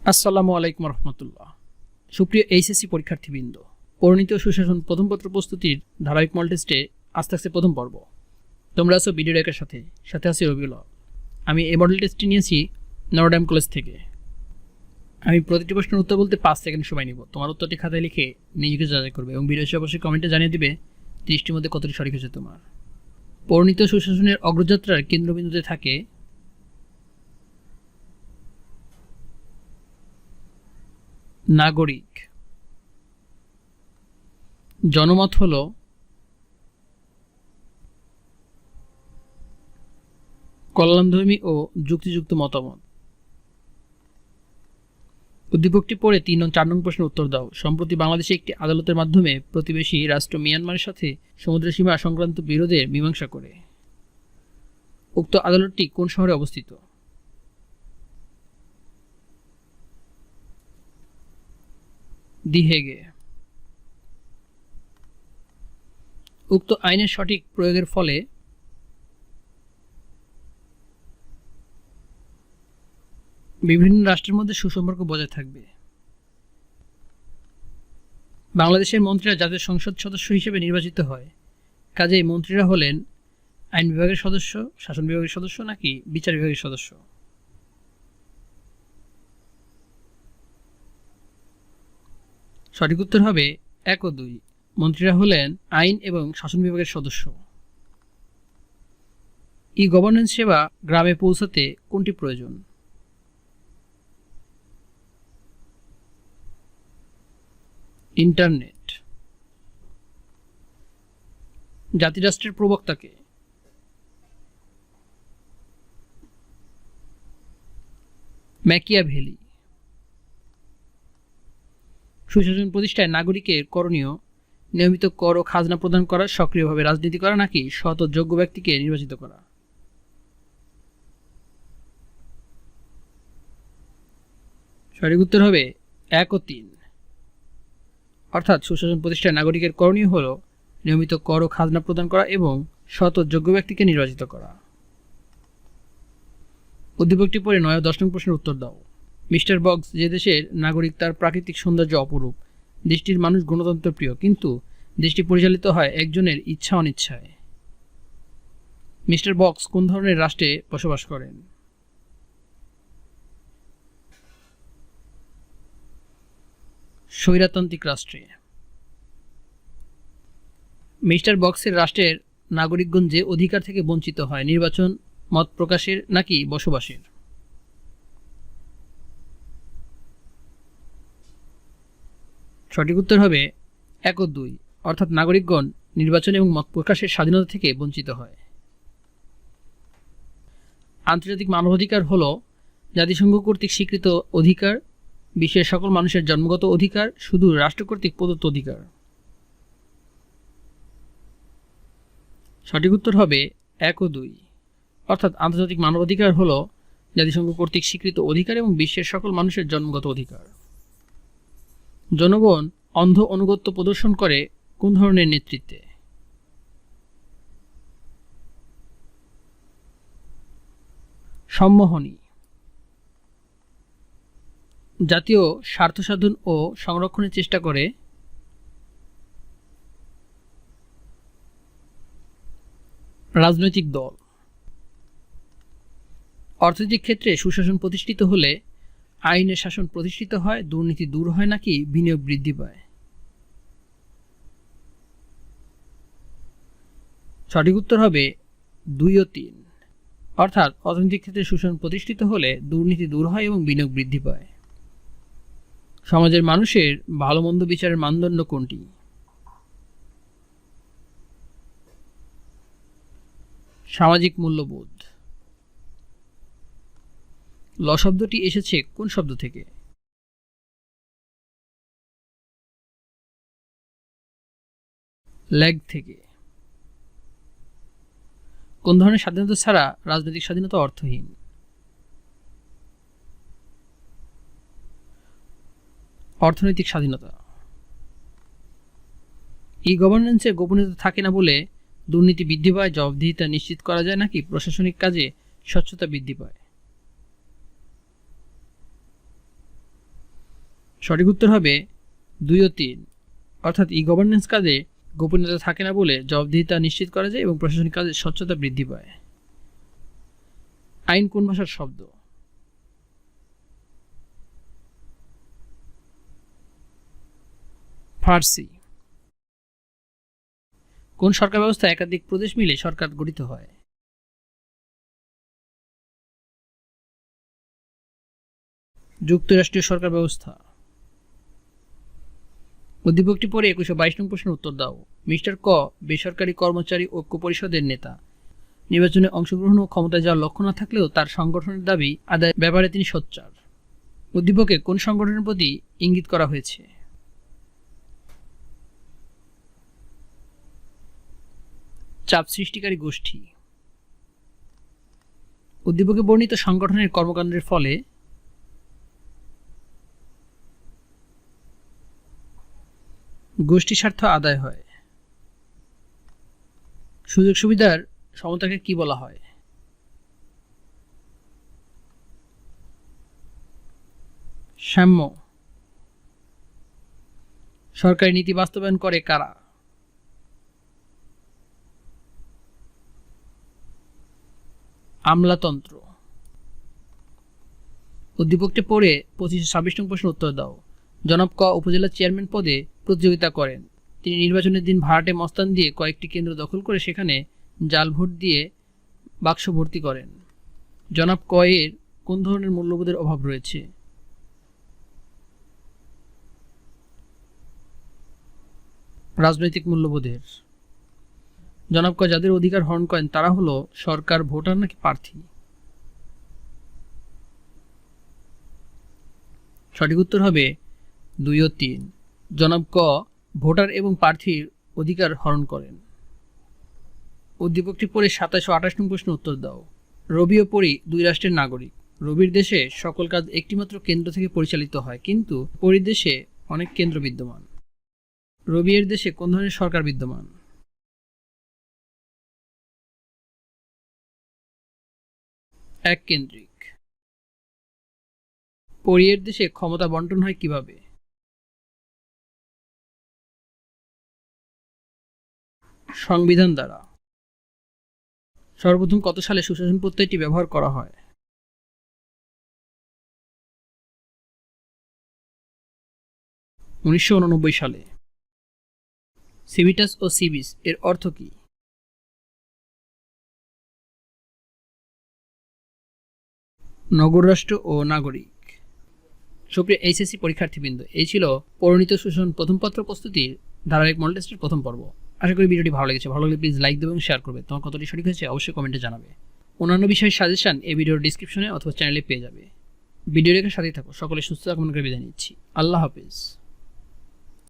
আসসালামু আলাইকুম রহমতুল্লাহ। সুপ্রিয় এইচএসসি পরীক্ষার্থীবৃন্দ, পরিণীত সুশাসন প্রথম পত্র প্রস্তুতির ধারাবাহিক মল টেস্টে আস্তে আস্তে প্রথম পর্ব। তোমরা আছো ভিডিও রেখার সাথে সাথে আছি রবিউল আমি এই মডেল টেস্টটি নিয়েছি নরডাম কলেজ থেকে। আমি প্রতিটি প্রশ্নের উত্তর বলতে পাঁচ সেকেন্ড সময় নিব। তোমার উত্তরটি খাতায় লিখে নিজেকে যাচাই করবে এবং ভিডিও অবশ্যই কমেন্টে জানিয়ে দিবে তিরিশটির মধ্যে কতটি সঠিক হয়েছে তোমার। পরিণীত সুশাসনের অগ্রযাত্রার কেন্দ্রবিন্দুতে থাকে নাগরিক। জনমত হল কল্যাণধর্মী ও যুক্তিযুক্ত মতামত। উদ্দীপকটি পড়ে তিন ও চার নং প্রশ্নের উত্তর দাও। সম্প্রতি বাংলাদেশে একটি আদালতের মাধ্যমে প্রতিবেশী রাষ্ট্র মিয়ানমারের সাথে সমুদ্র সীমা সংক্রান্ত বিরোধের মীমাংসা করে। উক্ত আদালতটি কোন শহরে অবস্থিত? দি হেগে। উক্ত আইনের সঠিক প্রয়োগের ফলে বিভিন্ন রাষ্ট্রের মধ্যে সুসম্পর্ক বজায় থাকবে। বাংলাদেশের মন্ত্রীরা জাতীয় সংসদ সদস্য হিসেবে নির্বাচিত হয়। কাজেই মন্ত্রীরা হলেন আইন বিভাগের সদস্য, শাসন বিভাগের সদস্য নাকি বিচার বিভাগের সদস্য। সঠিক উত্তর হবে এক ও দুই। মন্ত্রীরা হলেন আইন এবং শাসন বিভাগের সদস্য। ই গভর্নেন্স সেবা গ্রামে পৌঁছাতে কোনটি প্রয়োজন? ইন্টারনেট। জাতিরাষ্ট্রের প্রবক্তাকে। ম্যাকিয়াভেলি। সুশাসন প্রতিষ্ঠায় নাগরিকের করণীয় নিয়মিত কর ও খাজনা প্রদান করা, সক্রিয়ভাবে রাজনীতি করা নাকি শত যোগ্য ব্যক্তিকে নির্বাচিত করা? সঠিক উত্তর হবে এক ও তিন। অর্থাৎ সুশাসন প্রতিষ্ঠায় নাগরিকের করণীয় হল নিয়মিত কর ও খাজনা প্রদান করা এবং শত যোগ্য ব্যক্তিকে নির্বাচিত করা। উদ্দীপকটি পড়ে নয় দশ নং প্রশ্নের উত্তর দাও। মিস্টার বক্স যে দেশের নাগরিক তার প্রাকৃতিক সৌন্দর্য অপরূপ। দেশটির মানুষ গণতন্ত্র প্রিয়, কিন্তু দেশটি পরিচালিত হয় একজনের ইচ্ছা অনিচ্ছায়। মিস্টার বক্স কোন ধরনের রাষ্ট্রে বসবাস করেন? স্বৈরাতান্ত্রিক রাষ্ট্রে। মিস্টার বক্সের রাষ্ট্রের নাগরিকগণ যে অধিকার থেকে বঞ্চিত হয়, নির্বাচন, মত প্রকাশের নাকি বসবাসের? সঠিক উত্তর হবে এক ও দুই, অর্থাৎ নাগরিকগণ নির্বাচন এবং মত প্রকাশের স্বাধীনতা থেকে বঞ্চিত হয়। আন্তর্জাতিক মানবাধিকার হল জাতিসংঘ কর্তৃক স্বীকৃত অধিকার, বিশ্বের সকল মানুষের জন্মগত অধিকার, শুধু রাষ্ট্র কর্তৃক প্রদত্ত অধিকার। সঠিক উত্তর হবে এক ও দুই, অর্থাৎ আন্তর্জাতিক মানবাধিকার হল জাতিসংঘ কর্তৃক স্বীকৃত অধিকার এবং বিশ্বের সকল মানুষের জন্মগত অধিকার। জনগণ অন্ধ অনুগত্য প্রদর্শন করে কোন ধরনের নেতৃত্বে? সম্মোহনী। জাতীয় স্বার্থ সাধন ও সংরক্ষণের চেষ্টা করে। রাজনৈতিক দল। অর্থনৈতিক ক্ষেত্রে সুশাসন প্রতিষ্ঠিত হলে আইনের শাসন প্রতিষ্ঠিত হয়, দুর্নীতি দূর হয় নাকি বিনিয়োগ বৃদ্ধি পায়? সঠিক উত্তর হবে দুই ও তিন। অর্থাৎ, অর্থনৈতিক ক্ষেত্রে শোষণ প্রতিষ্ঠিত হলে দুর্নীতি দূর হয় এবং বিনিয়োগ বৃদ্ধি পায়। সমাজের মানুষের ভালো মন্দ বিচারের মানদণ্ড কোনটি? সামাজিক মূল্যবোধ। ল শব্দটি এসেছে কোন শব্দ থেকে? ল্যাগ থেকে। কোন ধরনের স্বাধীনতা ছাড়া রাজনৈতিক স্বাধীনতা অর্থহীন? অর্থনৈতিক স্বাধীনতা। ই গভর্নেন্সে গোপনীয়তা থাকে না বলে দুর্নীতি বৃদ্ধি পায়, জবাবদিহিতা নিশ্চিত করা যায় নাকি প্রশাসনিক কাজে স্বচ্ছতা বৃদ্ধি পায়? সঠিক উত্তর হবে দুই ও তিন। অর্থাৎ ই গভর্নেন্স কাজে গোপনীয়তা থাকে না বলে জবাবদিহিতা নিশ্চিত করা যায় এবং প্রশাসনিক কাজে স্বচ্ছতা বৃদ্ধি পায়। আইন কোন ভাষার শব্দ? ফার্সি। কোন সরকার ব্যবস্থা একাধিক প্রদেশ মিলে সরকার গঠিত হয়? যুক্তরাষ্ট্রীয় সরকার ব্যবস্থা। উদ্দীপকটি পরে একুশো বাইশ নং প্রশ্নের উত্তর দাও। মিস্টার ক, বেসরকারি কর্মচারী ঐক্য পরিষদের নেতা। নির্বাচনে অংশগ্রহণ ও ক্ষমতায় যাওয়ার লক্ষ্য না থাকলেও তার সংগঠনের দাবি আদায় ব্যাপারে তিনি সোচ্চার। উদ্দীপকে কোন সংগঠনের প্রতি ইঙ্গিত করা হয়েছে? চাপ সৃষ্টিকারী গোষ্ঠী। উদ্দীপকে বর্ণিত সংগঠনের কর্মকাণ্ডের ফলে গোষ্ঠী স্বার্থ আদায় হয়। সুযোগ সুবিধার সমতাকে কি বলা হয়? সাম্য। সরকারি নীতি বাস্তবায়ন করে কারা? আমলাতন্ত্র। উদ্দীপকটি পড়ে পঁচিশে ছাব্বিশ নং প্রশ্ন উত্তর দাও। জনাব ক উপজেলা চেয়ারম্যান পদে প্রতিযোগিতা করেন। তিনি নির্বাচনের দিন ভাড়াটে মস্তান দিয়ে কয়েকটি কেন্দ্র দখল করে সেখানে জাল ভোট দিয়ে বাক্স ভর্তি করেন। জনাব ক এর কোন ধরনের মূল্যবোধের অভাব রয়েছে? রাজনৈতিক মূল্যবোধের। জনাব কয়, যাদের অধিকার হরণ করেন, তারা হলো সরকার, ভোটার নাকি প্রার্থী? সঠিক উত্তর হবে দুই ও তিন। জনাব ক, ভোটার এবং প্রার্থীর অধিকার হরণ করেন। উদ্দীপকটি পড়ে সাতাশ আঠাশ নং প্রশ্ন উত্তর দাও। রবি ও পরি দুই রাষ্ট্রের নাগরিক। রবির দেশে সকল কাজ একটিমাত্র কেন্দ্র থেকে পরিচালিত হয়, কিন্তু পরির দেশে অনেক কেন্দ্র বিদ্যমান। রবি এর দেশে কোন ধরনের সরকার বিদ্যমান? এক কেন্দ্রিক পরিয়ের দেশে ক্ষমতা বন্টন হয় কীভাবে? সংবিধান দ্বারা। সর্বপ্রথম কত সালে সুশাসন প্রত্যয়টি ব্যবহার করা হয়? উনিশশো উননব্বই সালে। সিভিটাস ও সিবিস এর অর্থ কি? নগররাষ্ট্র ও নাগরিক। সুপ্রিয় এইচএসসি পরীক্ষার্থীবৃন্দ, এই ছিল পরিণীত শোষণ প্রথম পত্র প্রস্তুতির ধারাবাহিক মডেল টেস্টের প্রথম পর্ব। আশা করি ভিডিওটি ভালো লেগেছে। ভালো লাগলে প্লিজ লাইক দেবে এবং শেয়ার করবে। তোমার কতটি সঠিক হয়েছে অবশ্যই কমেন্টে জানাবে। অন্যান্য বিষয়ের সাজেশন এই ভিডিওর ডিসক্রিপশনে অথবা চ্যানেলে পেয়ে যাবে। ভিডিও সাথেই থাকো। সকলে সুস্থ থাকুন বিদায় নিচ্ছি। আল্লাহ হাফিজ।